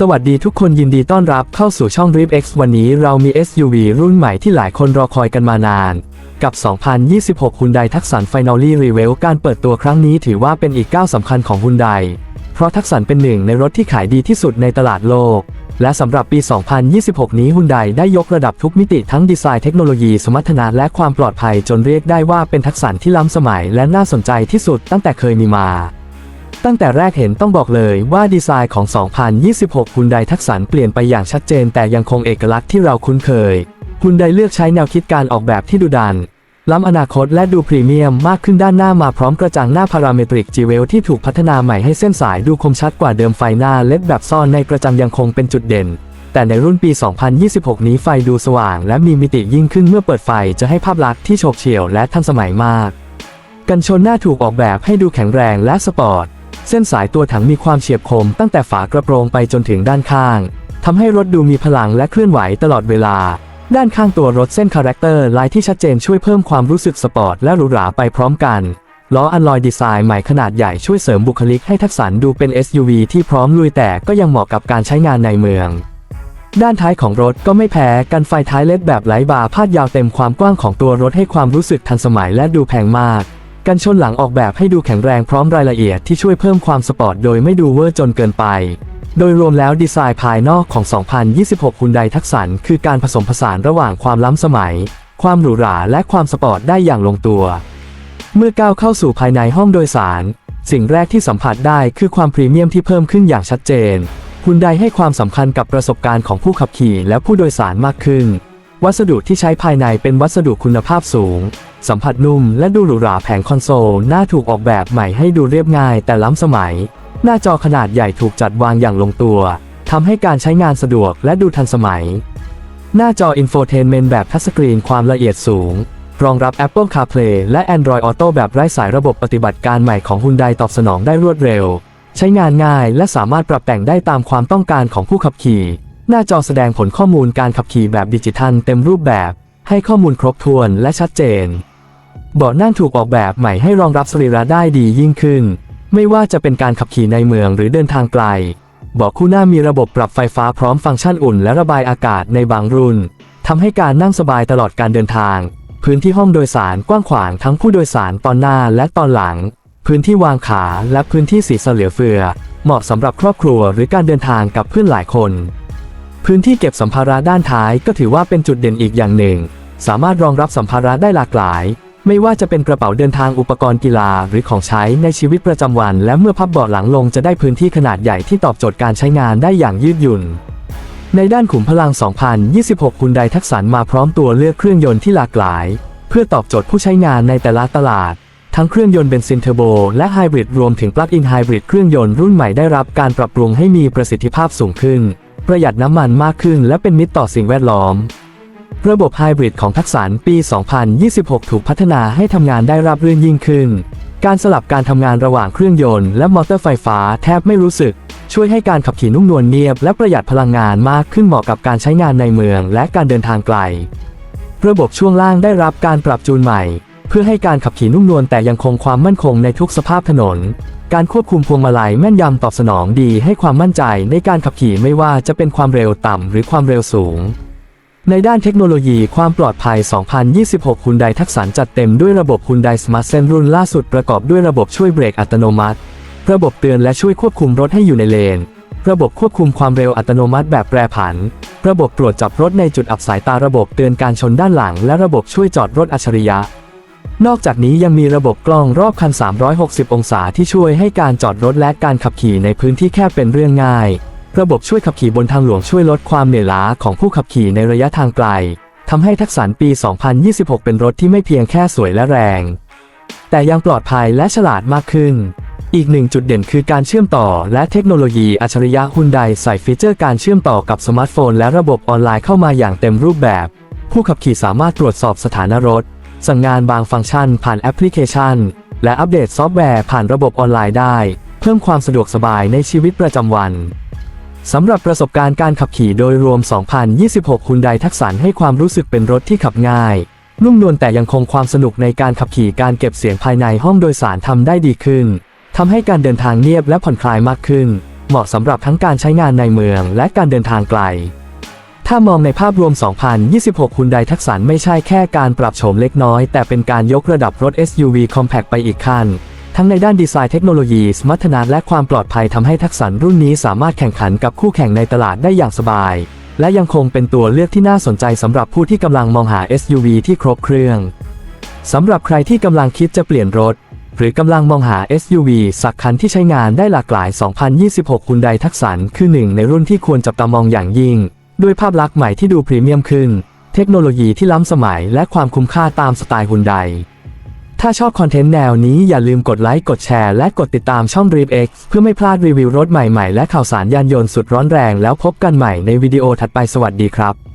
สวัสดีทุกคนยินดีต้อนรับเข้าสู่ช่อง r i f X วันนี้เรามี SUV รุ่นใหม่ที่หลายคนรอคอยกันมานาน กับ 2026 Hyundai Tucson Finally Reveal การเปิดตัวครั้งนี้ถือว่าเป็นอีกก้าวสำคัญของ Hyundai เพราะทักษ o n เป็นหนึ่งในรถที่ขายดีที่สุดในตลาดโลก และสำหรับปี 2026 นี้ Hyundai ได้ยกระดับทุกมิติทั้งดีไซน์เทคโนโลยีสมรรถนะและความปลอดภัยจนเรียกได้ว่าเป็นทักษ o n ที่ล้ำสมัยและน่าสนใจที่สุดตั้งแต่เคยมีมา ตั้งแต่แรกเห็นต้องบอกเลยว่าดีไซน์ของ 2026คุณไดทักษ o n เปลี่ยนไปอย่างชัดเจน แต่ยังคงเอกลักษณ์ที่เราคุ้นเคยคุณไดเลือกใช้แนวคิดการออกแบบที่ดุดัน ล้ำอนาคตและดูพรีเมียมมากขึ้นด้านหน้ามาพร้อมกระจังหน้าพาราเมตริกจีเวลที่ถูกพัฒนาใหม่ให้เส้นสายดูคมชัดกว่าเดิมไฟหน้าเล็ดแบบซ่อนในกระจังยังคงเป็นจุดเด่น แต่ในรุ่นปี 2026 นี้ไฟดูสว่าง และมีมิติยิ่งขึ้นเมื่อเปิดไฟจะให้ภาพลักษณ์ที่โฉบเฉี่ยวและทันสมัยมาก กันชนหน้าถูกออกแบบให้ดูแข็งแรงและสปอร์ต เส้นสายตัวถังมีความเฉียบคมตั้งแต่ฝากระโปรงไปจนถึงด้านข้างทำให้รถดูมีพลังและเคลื่อนไหวตลอดเวลา ด้านข้างตัวรถเส้นคาแรคเตอร์ลายที่ชัดเจนช่วยเพิ่มความรู้สึกสปอร์ตและหรูหราไปพร้อมกันล้ออันลอยดีไซน์ใหม่ขนาดใหญ่ช่วยเสริมบุคลิกให้ทักษ o n ดูเป็น SUV ที่พร้อมลุยแต่ก็ยังเหมาะกับการใช้งานในเมือง ด้านท้ายของรถก็ไม่แพ้กันไฟท้ายเล็ดแบบไหลบาร์พาดยาวเต็มความกว้างของตัวรถให้ความรู้สึกทันสมัยและดูแพงมาก กันชนหลังออกแบบให้ดูแข็งแรงพร้อมรายละเอียดที่ช่วยเพิ่มความสปอร์ตโดยไม่ดูเวอร์จนเกินไป โดยรวมแล้วดีไซน์ภายนอกของ 2026คุณไดทักษ o n คือการผสมผสานระหว่างความล้ำสมัย ความหรูหราและความสปอร์ตได้อย่างลงตัว เมื่อก้าวเข้าสู่ภายในห้องโดยสาร สิ่งแรกที่สัมผัสได้คือความพรีเมียมที่เพิ่มขึ้นอย่างชัดเจนคุณไดให้ความสำคัญกับประสบการณ์ของผู้ขับขี่และผู้โดยสารมากขึ้น วัสดุที่ใช้ภายในเป็นวัสดุคุณภาพสูง สัมผัสนุ่มและดูหรูหราแผงคอนโซลหน้าถูกออกแบบใหม่ให้ดูเรียบง่ายแต่ล้ำสมัย หน้าจอขนาดใหญ่ถูกจัดวางอย่างลงตัวทำให้การใช้งานสะดวกและดูทันสมัย หน้าจออินโฟเทนเมนต์แบบทัชสกรีนความละเอียดสูง รองรับ Apple CarPlay และ Android Auto แบบไร้สายระบบปฏิบัติการใหม่ของ Hyundai ตอบสนองได้รวดเร็ว ใช้งานง่ายและสามารถปรับแต่งได้ตามความต้องการของผู้ขับขี่ หน้าจอแสดงผลข้อมูลการขับขี่แบบดิจิทัลเต็มรูปแบบ ให้ข้อมูลครบถ้วนและชัดเจน เบาะนั่งถูกออกแบบใหม่ให้รองรับสรีระได้ดียิ่งขึ้น ไม่ว่าจะเป็นการขับขี่ในเมืองหรือเดินทางไกล เบาะคู่หน้ามีระบบปรับไฟฟ้าพร้อมฟังก์ชันอุ่นและระบายอากาศในบางรุ่นทำให้การนั่งสบายตลอดการเดินทาง พื้นที่ห้องโดยสารกว้างขวางทั้งผู้โดยสารตอนหน้าและตอนหลัง พื้นที่วางขาและพื้นที่สีเสเหลือเฟือ เหมาะสำหรับครอบครัวหรือการเดินทางกับเพื่อนหลายคน พื้นที่เก็บสัมภาระด้านท้ายก็ถือว่าเป็นจุดเด่นอีกอย่างหนึ่ง สามารถรองรับสัมภาระได้หลากหลาย ไม่ว่าจะเป็นกระเป๋าเดินทางอุปกรณ์กีฬาหรือของใช้ในชีวิตประจำวัน และเมื่อพับเบาะหลังลงจะได้พื้นที่ขนาดใหญ่ที่ตอบโจทย์การใช้งานได้อย่างยืดหยุ่น ในด้านขุมพลัง 2026คุณไดทักษ o n มาพร้อมตัวเลือกเครื่องยนต์ที่หลากหลาย เพื่อตอบโจทย์ผู้ใช้งานในแต่ละตลาด ทั้งเครื่องยนต์เบนซินเทอร์โบและไฮบริดรวมถึงปลั๊กอินไฮบริดเครื่องยนต์รุ่นใหม่ได้รับการปรับปรุงให้มีประสิทธิภาพสูงขึ้น ประหยัดน้ำมันมากขึ้น และเป็นมิตรต่อสิ่งแวดล้อม ระบบไฮบริดของทักษ o n ปี 2026 ถูกพัฒนาให้ทำงานได้ราบรื่นยิ่งขึ้น การสลับการทำงานระหว่างเครื่องยนต์และมอเตอร์ไฟฟ้าแทบไม่รู้สึก ช่วยให้การขับขี่นุ่มนวลเนียบและประหยัดพลังงานมากขึ้นเหมาะกับการใช้งานในเมืองและการเดินทางไกล ระบบช่วงล่างได้รับการปรับจูนใหม่ เพื่อให้การขับขี่นุ่มนวลแต่ยังคงความมั่นคงในทุกสภาพถนนการควบคุมพวงมาลัยแม่นยำตอบสนองดีให้ความมั่นใจในการขับขี่ไม่ว่าจะเป็นความเร็วต่ำหรือความเร็วสูง ในด้านเทคโนโลยีความปลอดภัย 2026คุณไดทักษ o n จัดเต็มด้วยระบบคุณไดสมาร์ทเซนรุ่นล่าสุดประกอบด้วยระบบช่วยเบรกอัตโนมัติ ระบบเตือนและช่วยควบคุมรถให้อยู่ในเลน ระบบควบคุมความเร็วอัตโนมัติแบบแปรผัน ระบบตรวจจับรถในจุดอับสายตาระบบเตือนการชนด้านหลัง และระบบช่วยจอดรถอัจฉริยะ นอกจากนี้ยังมีระบบกล้องรอบคัน 360 องศาที่ช่วยให้การจอดรถและการขับขี่ในพื้นที่แคบเป็นเรื่องง่าย ระบบช่วยขับขี่บนทางหลวงช่วยลดความเหนื่อยล้าของผู้ขับขี่ในระยะทางไกลทำให้ทักษ o n ปี 2026 เป็นรถที่ไม่เพียงแค่สวยและแรง แต่ยังปลอดภัยและฉลาดมากขึ้น อีกหนึ่งจุดเด่นคือการเชื่อมต่อและเทคโนโลยีอัจฉริยะฮุนไดใส่ฟีเจอร์การเชื่อมต่อกับสมาร์ทโฟน และระบบออนไลน์เข้ามาอย่างเต็มรูปแบบ ผู้ขับขี่สามารถตรวจสอบสถานะรถ สั่งงานบางฟังก์ชัน ผ่านแอปพลิเคชัน และอัปเดตซอฟต์แวร์ผ่านระบบออนไลน์ได้ เพิ่มความสะดวกสบายในชีวิตประจำวัน สำหรับประสบการณ์การขับขี่โดยรวม 2026คุณไดทักษ o n ให้ความรู้สึกเป็นรถที่ขับง่าย นุ่มนวลแต่ยังคงความสนุกในการขับขี่การเก็บเสียงภายในห้องโดยสารทำได้ดีขึ้นทำให้การเดินทางเงียบและผ่อนคลายมากขึ้น เหมาะสำหรับทั้งการใช้งานในเมืองและการเดินทางไกล ถ้ามองในภาพรวม 2026คุณไดทักสันไม่ใช่แค่การปรับโฉมเล็กน้อย แต่เป็นการยกระดับรถ SUV Compact ไปอีกขั้น ทั้งในด้านดีไซน์เทคโนโลยีสมรรถนะและความปลอดภัยทำให้ทักสันรุ่นนี้สามารถแข่งขันกับคู่แข่งในตลาดได้อย่างสบาย และยังคงเป็นตัวเลือกที่น่าสนใจสำหรับผู้ที่กำลังมองหา SUV ที่ครบเครื่องสำหรับใครที่กำลังคิดจะเปลี่ยนรถ หรือกำลังมองหา SUV สักคันที่ใช้งานได้หลากหลาย 2026 คุณไดทักสันคือหนึ่งในรุ่นที่ควรจับตามองอย่างยิ่ง ด้วยภาพลักษณ์ใหม่ที่ดูพรีเมียมขึ้น เทคโนโลยีที่ล้ำสมัยและความคุ้มค่าตามสไตล์ฮุนได ถ้าชอบคอนเทนต์แนวนี้อย่าลืมกดไลค์กดแชร์และกดติดตามช่อง Dream X เพื่อไม่พลาดรีวิวรถใหม่ๆ และข่าวสารยานยนต์สุดร้อนแรง แล้วพบกันใหม่ในวิดีโอถัดไปสวัสดีครับ